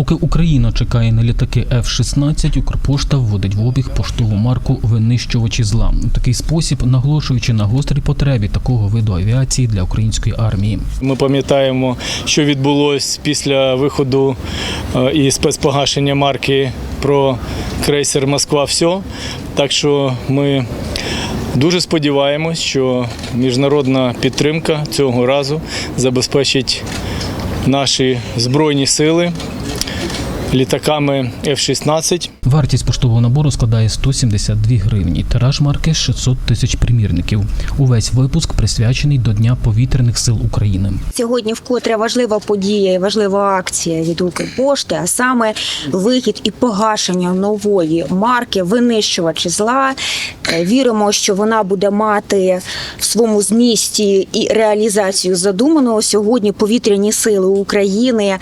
Поки Україна чекає на літаки F-16, Укрпошта вводить в обіг поштову марку винищувачі зла. У такий спосіб наголошуючи на гострій потребі такого виду авіації для української армії. Ми пам'ятаємо, що відбулось після виходу е, і спецпогашення марки про крейсер Москва. все Так що ми дуже сподіваємось, що міжнародна підтримка цього разу забезпечить наші збройні сили літаками F-16. Вартість поштового набору складає 172 гривні. Тираж марки 600 тисяч примірників. Увесь випуск присвячений до Дня повітряних сил України. Сьогодні вкотре важлива подія і важлива акція від Укрпошти, а саме вихід і погашення нової марки винищувачі зла. Е, Віримо, що вона буде мати в своєму змісті і реалізацію задуманого сьогодні повітряні сили України.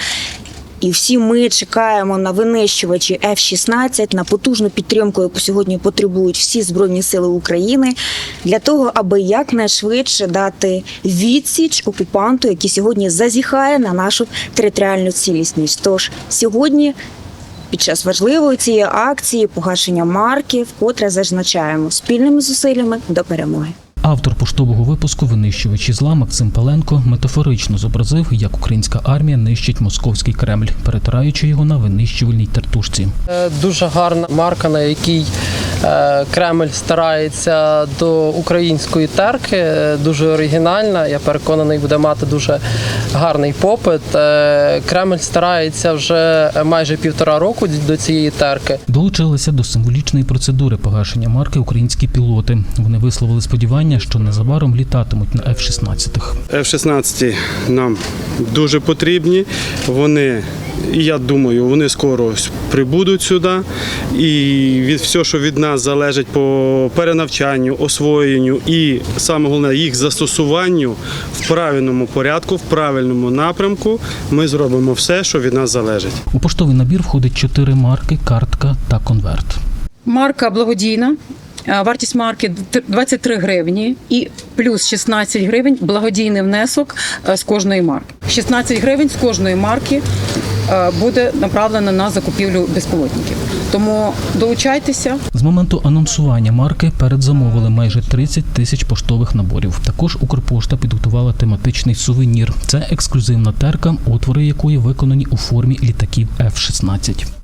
І всі ми чекаємо на винищувачі F-16, на потужну підтримку, яку сьогодні потребують всі збройні сили України, для того, аби якнайшвидше дати відсіч окупанту, який сьогодні зазіхає на нашу територіальну цілісність. Тож сьогодні. Під час важливої цієї акції погашення марки вкотре зазначаємо спільними зусиллями до перемоги. Автор поштового випуску винищувачі зла Максим Паленко метафорично зобразив, як українська армія нищить московський Кремль, перетираючи його на винищувальній тертушці. Е, Дуже гарна марка, на якій Кремль старається до української терки. е, Дуже оригінальна. Я переконаний, буде мати дуже гарний попит. Е, Кремль старається вже майже півтора року до цієї терки. Долучилися до символічної процедури погашення марки українські пілоти. Вони висловили сподівання, що незабаром літатимуть на F-16. F-16 нам дуже потрібні. Вони, я думаю, вони скоро прибудуть сюди. І від всього, що від нас залежить по перенавчанню, освоєнню і саме головне їх застосуванню в правильному порядку, в правильному напрямку, ми зробимо все, що від нас залежить. У поштовий набір входить чотири марки, картка та конверт. Марка благодійна. Вартість марки 23 гривні і плюс 16 гривень благодійний внесок з кожної марки. 16 гривень з кожної марки буде направлено на закупівлю безпілотників. Тому долучайтеся. З моменту анонсування марки передзамовили майже 30 тисяч поштових наборів. Також Укрпошта підготувала тематичний сувенір. Це ексклюзивна терка, отвори якої виконані у формі літаків F-16.